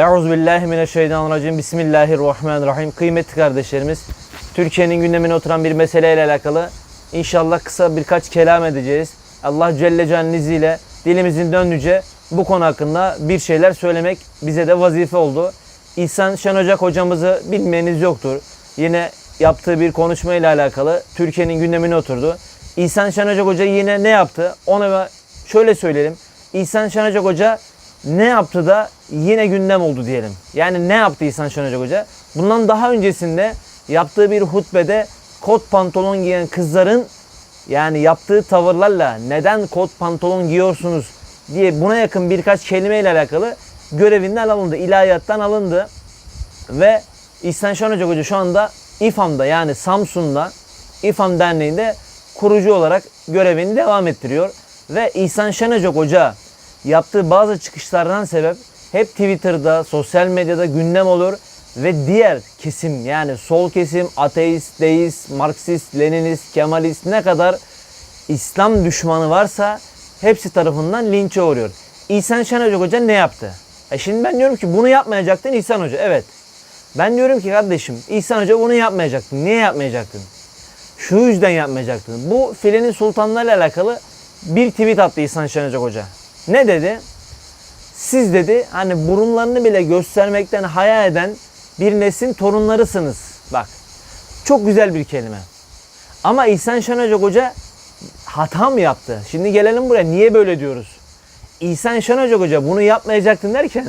Euzubillahimineşşeytanirracim. Bismillahirrahmanirrahim. Kıymetli kardeşlerimiz, Türkiye'nin gündemine oturan bir meseleyle alakalı inşallah kısa birkaç kelam edeceğiz. Allah Celle Celle'nin izniyle dilimizin döndüğünce bu konu hakkında bir şeyler söylemek bize de vazife oldu. İhsan Şen Ocak hocamızı bilmeyeniz yoktur. Yine yaptığı bir konuşma ile alakalı Türkiye'nin gündemine oturdu. İhsan Şen Ocak Hoca yine ne yaptı? Ona şöyle söyleyelim. İhsan Şen Ocak Hoca ne yaptı da yine gündem oldu diyelim. Yani ne yaptı İhsan Şen Ocak Hoca? Bundan daha öncesinde yaptığı bir hutbede kot pantolon giyen kızların yani yaptığı tavırlarla neden kot pantolon giyiyorsunuz diye buna yakın birkaç kelimeyle alakalı görevinden alındı. ilahiyattan alındı. Ve İhsan Şen Ocak Hoca şu anda İFAM'da yani Samsun'da İFAM Derneği'nde kurucu olarak görevini devam ettiriyor. Ve İhsan Şen Ocak Hoca yaptığı bazı çıkışlardan sebep hep Twitter'da, sosyal medyada gündem olur ve diğer kesim yani sol kesim, ateist, deist, Marksist, Leninist, Kemalist ne kadar İslam düşmanı varsa hepsi tarafından linçe uğruyor. İhsan Şen Hoca ne yaptı? E şimdi ben diyorum ki bunu yapmayacaktın İhsan Hoca. Evet. Ben diyorum ki kardeşim İhsan Hoca bunu yapmayacaktın. Niye yapmayacaktın? Şu yüzden yapmayacaktın. Bu filenin sultanlarıyla alakalı bir tweet attı İhsan Şen Hoca. Ne dedi? Siz dedi hani burunlarını bile göstermekten haya eden bir neslin torunlarısınız. Bak çok güzel bir kelime. Ama İhsan Şen Ocak Hoca hata mı yaptı? Şimdi gelelim buraya. Niye böyle diyoruz? İhsan Şen Ocak Hoca bunu yapmayacaktın derken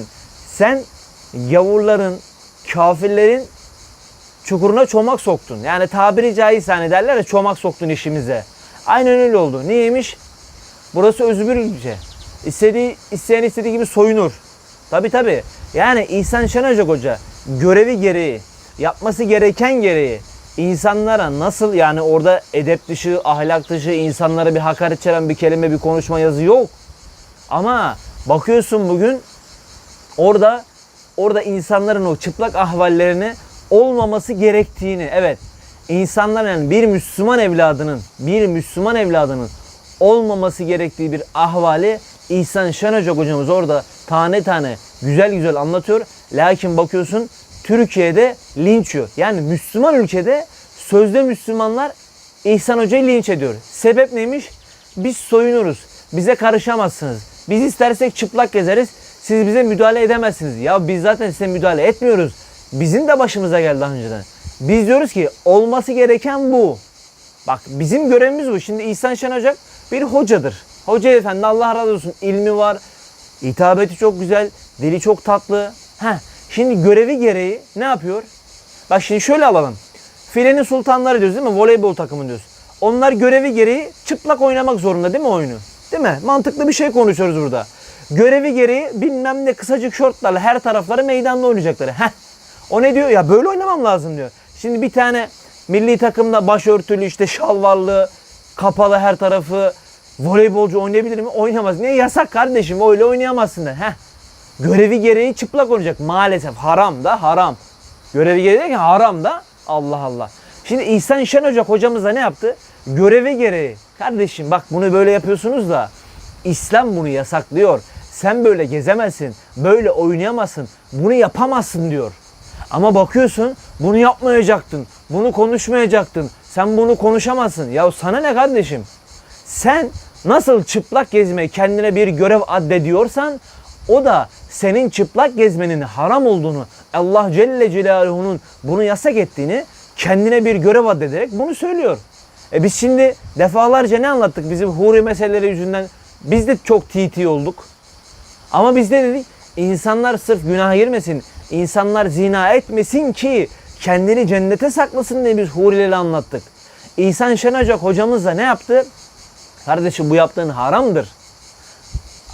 sen gavurların, kafirlerin çukuruna çomak soktun. Yani tabiri caizse hani derler ya çomak soktun işimize. Aynen öyle oldu. Niyeymiş? Burası özgür ülke. İstediği, isteyen istediği gibi soyunur. Tabi tabi. Yani İhsan Şen Ocak Hoca görevi gereği, yapması gereken gereği insanlara nasıl yani orada edep dışı, ahlak dışı, insanlara bir hakaret içeren bir kelime, bir konuşma yazı yok. Ama bakıyorsun bugün orada orada insanların o çıplak ahvallerini olmaması gerektiğini, evet insanlar yani bir Müslüman evladının, bir Müslüman evladının olmaması gerektiği bir ahvali İhsan Şen Ocak hocamız orada tane tane güzel güzel anlatıyor. Lakin bakıyorsun Türkiye'de linç yiyor. Yani Müslüman ülkede sözde Müslümanlar İhsan Hoca'yı linç ediyor. Sebep neymiş? Biz soyunuruz. Bize karışamazsınız. Biz istersek çıplak gezeriz. Siz bize müdahale edemezsiniz. Ya biz zaten size müdahale etmiyoruz. Bizim de başımıza geldi daha önceden. Biz diyoruz ki olması gereken bu. Bak bizim görevimiz bu. Şimdi İhsan Şen Ocak bir hocadır. Hoca efendi Allah razı olsun ilmi var. hitabeti çok güzel. Dili çok tatlı. Heh, şimdi görevi gereği ne yapıyor? Bak şimdi şöyle alalım. Filenin sultanları diyoruz değil mi? Voleybol takımı diyoruz. Onlar görevi gereği çıplak oynamak zorunda değil mi oyunu? Değil mi? Mantıklı bir şey konuşuyoruz burada. Görevi gereği bilmem ne kısacık şortlarla her tarafları meydanda oynayacakları. Heh. O ne diyor? Ya böyle oynamam lazım diyor. Şimdi bir tane milli takımda başörtülü işte şalvarlı, kapalı her tarafı voleybolcu oynayabilir mi? Oynamaz. Niye? Yasak kardeşim. Öyle oynayamazsın da. Heh. Görevi gereği çıplak oynayacak. Maalesef haram da haram. Görevi gereği derken haram da Allah Allah. Şimdi İhsan Şen Ocak hocamız da ne yaptı? Görevi gereği. Kardeşim bak bunu böyle yapıyorsunuz da İslam bunu yasaklıyor. Sen böyle gezemezsin, böyle oynayamazsın, bunu yapamazsın diyor. Ama bakıyorsun bunu yapmayacaktın, bunu konuşmayacaktın, sen bunu konuşamazsın. Ya sana ne kardeşim? Sen nasıl çıplak gezmeyi kendine bir görev addediyorsan o da senin çıplak gezmenin haram olduğunu, Allah Celle Celaluhu'nun bunu yasak ettiğini kendine bir görev addederek bunu söylüyor. E biz şimdi defalarca ne anlattık bizim huri meseleleri yüzünden biz de çok TT olduk. Ama biz ne dedik? İnsanlar sırf günah girmesin, insanlar zina etmesin ki kendini cennete saklasın diye biz hurileri anlattık. İhsan Şen Ocak hocamız da ne yaptı? Kardeşim bu yaptığın haramdır.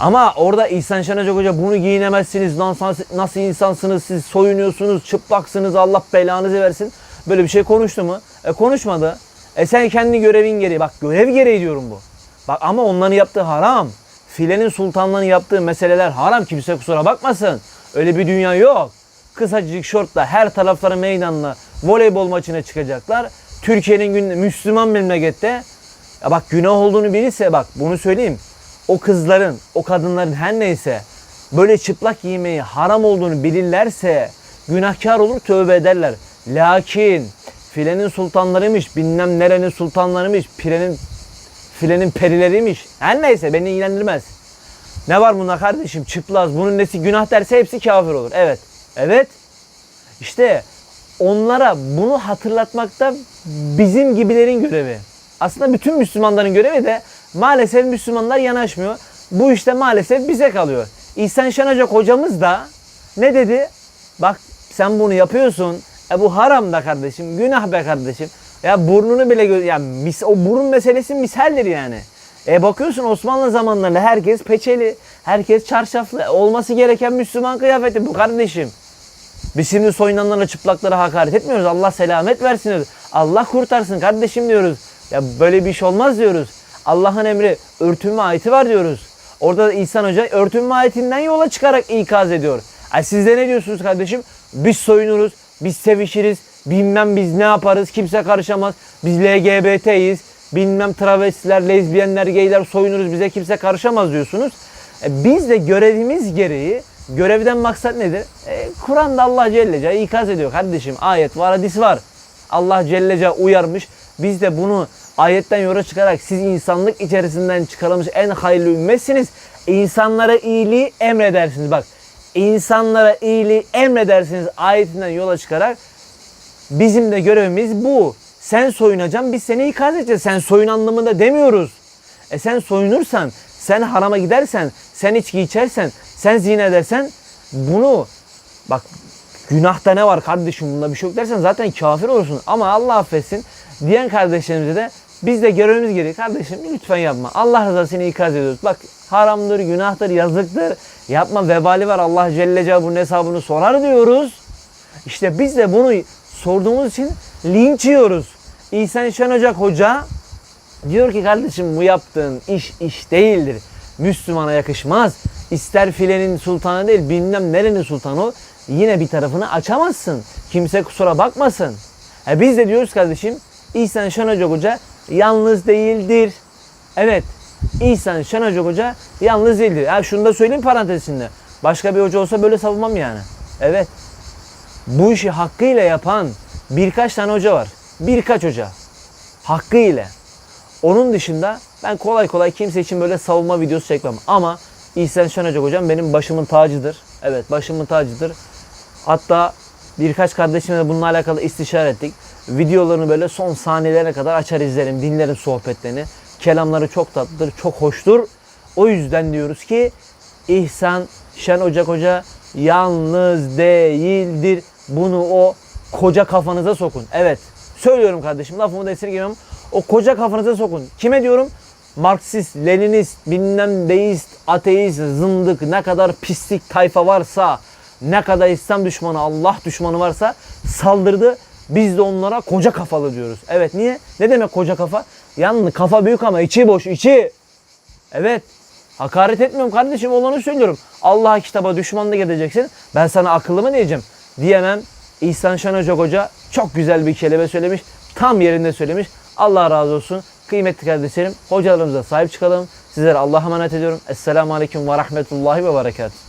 Ama orada İhsan Şen Ocak Hoca bunu giyinemezsiniz, nasıl, insansınız, siz soyunuyorsunuz, çıplaksınız, Allah belanızı versin. Böyle bir şey konuştu mu? E konuşmadı. E sen kendi görevin gereği, bak görev gereği diyorum bu. Bak ama onların yaptığı haram. Filenin sultanlarının yaptığı meseleler haram. Kimse kusura bakmasın. Öyle bir dünya yok. Kısacık şortla her tarafları meydanla voleybol maçına çıkacaklar. Türkiye'nin günü Müslüman memlekette ya bak günah olduğunu bilirse bak bunu söyleyeyim. O kızların, o kadınların her neyse böyle çıplak giymeyi haram olduğunu bilirlerse günahkar olur tövbe ederler. Lakin filenin sultanlarıymış, bilmem nerenin sultanlarıymış, pirenin filenin perileriymiş. Her neyse beni ilgilendirmez. Ne var bunda kardeşim? Çıplaz. Bunun nesi günah derse hepsi kafir olur. Evet. Evet. İşte onlara bunu hatırlatmakta bizim gibilerin görevi. Aslında bütün Müslümanların görevi de maalesef Müslümanlar yanaşmıyor. Bu işte maalesef bize kalıyor. İhsan Şenacak hocamız da ne dedi? Bak sen bunu yapıyorsun. E bu haram da kardeşim. Günah be kardeşim. Ya burnunu bile gö- ya mis o burun meselesi misaldir yani. E bakıyorsun Osmanlı zamanlarında herkes peçeli, herkes çarşaflı. Olması gereken Müslüman kıyafeti bu kardeşim. Biz şimdi soyunanlara çıplaklara hakaret etmiyoruz. Allah selamet versin. Allah kurtarsın kardeşim diyoruz. Ya böyle bir iş olmaz diyoruz. Allah'ın emri örtünme ayeti var diyoruz. Orada da İhsan Hoca örtünme ayetinden yola çıkarak ikaz ediyor. Ay siz de ne diyorsunuz kardeşim? Biz soyunuruz, biz sevişiriz, bilmem biz ne yaparız, kimse karışamaz. Biz LGBT'yiz, bilmem travestiler, lezbiyenler, geyler soyunuruz, bize kimse karışamaz diyorsunuz. E, biz de görevimiz gereği, görevden maksat nedir? E, Kur'an'da Allah Celle Celle ikaz ediyor kardeşim. Ayet var, hadis var. Allah Celle Celle uyarmış. Biz de bunu ayetten yola çıkarak siz insanlık içerisinden çıkarılmış en hayırlı ümmetsiniz. İnsanlara iyiliği emredersiniz. Bak insanlara iyiliği emredersiniz ayetinden yola çıkarak bizim de görevimiz bu. Sen soyunacaksın biz seni ikaz edeceğiz. Sen soyun anlamında demiyoruz. E sen soyunursan, sen harama gidersen, sen içki içersen, sen zina edersen bunu bak günahta ne var kardeşim bunda bir şey yok dersen zaten kafir olursun. Ama Allah affetsin diyen kardeşlerimize de biz de görevimiz gereği kardeşim lütfen yapma. Allah rızasını ikaz ediyoruz. Bak haramdır, günahtır, yazıktır. Yapma vebali var. Allah Celle Celaluhu bunun hesabını sorar diyoruz. İşte biz de bunu sorduğumuz için linç yiyoruz. İhsan Şen Ocak Hoca diyor ki kardeşim bu yaptığın iş iş değildir. Müslümana yakışmaz. İster filenin sultanı değil bilmem nerenin sultanı. Yine bir tarafını açamazsın. Kimse kusura bakmasın. E biz de diyoruz kardeşim İhsan Şen Ocak Hoca yalnız değildir. Evet İhsan Şen Ocak Hoca yalnız değildir. Ha şunu da söyleyeyim parantez içinde. Başka bir hoca olsa böyle savunmam yani. Evet bu işi hakkıyla yapan birkaç tane hoca var. Birkaç hoca. Hakkıyla. Onun dışında ben kolay kolay kimse için böyle savunma videosu çekmem. Ama İhsan Şen Hoca hocam benim başımın tacıdır. Evet başımın tacıdır. Hatta birkaç kardeşimle de bununla alakalı istişare ettik. Videolarını böyle son saniyelerine kadar açar izlerim, dinlerim sohbetlerini. Kelamları çok tatlıdır, çok hoştur. O yüzden diyoruz ki İhsan Şen Ocak Hoca yalnız değildir. Bunu o koca kafanıza sokun. Evet söylüyorum kardeşim lafımı da esirgemem. O koca kafanıza sokun. Kime diyorum? Marksist, Leninist, bilmem deist, ateist, zındık ne kadar pislik tayfa varsa, ne kadar İslam düşmanı, Allah düşmanı varsa saldırdı. Biz de onlara koca kafalı diyoruz. Evet niye? Ne demek koca kafa? Yanlı kafa büyük ama içi boş, içi. Evet. Hakaret etmiyorum kardeşim olanı söylüyorum. Allah kitaba düşmanlık edeceksin. Ben sana akıllı mı diyeceğim? Diyemem. İhsan Şen Hoca Hoca çok güzel bir kelime söylemiş. Tam yerinde söylemiş. Allah razı olsun. Kıymetli kardeşlerim hocalarımıza sahip çıkalım. Sizlere Allah'a emanet ediyorum. Esselamu Aleyküm ve Rahmetullahi ve Berekatuhu.